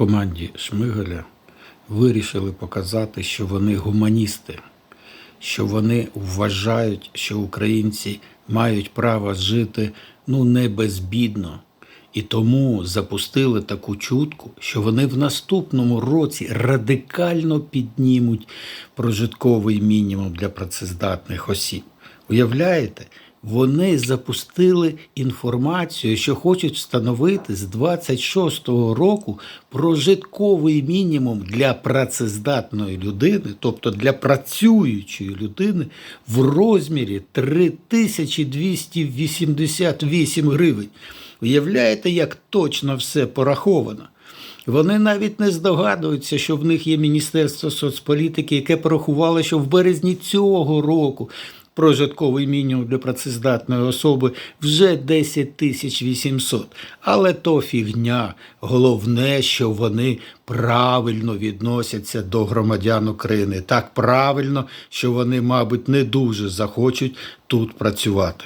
команді Шмигаля вирішили показати, що вони гуманісти, що вони вважають, що українці мають право жити ну не безбідно. І тому запустили таку чутку, що вони в наступному році радикально піднімуть прожитковий мінімум для працездатних осіб. Уявляєте? Вони запустили інформацію, що хочуть встановити з 26-го року прожитковий мінімум для працездатної людини, тобто для працюючої людини, в розмірі 3288 гривень. Уявляєте, як точно все пораховано? Вони навіть не здогадуються, що в них є Міністерство соцполітики, яке порахувало, що в березні цього року прожитковий мінімум для працездатної особи вже 10 тисяч 800. Але то фігня. Головне, що вони правильно відносяться до громадян України. Так правильно, що вони, мабуть, не дуже захочуть тут працювати.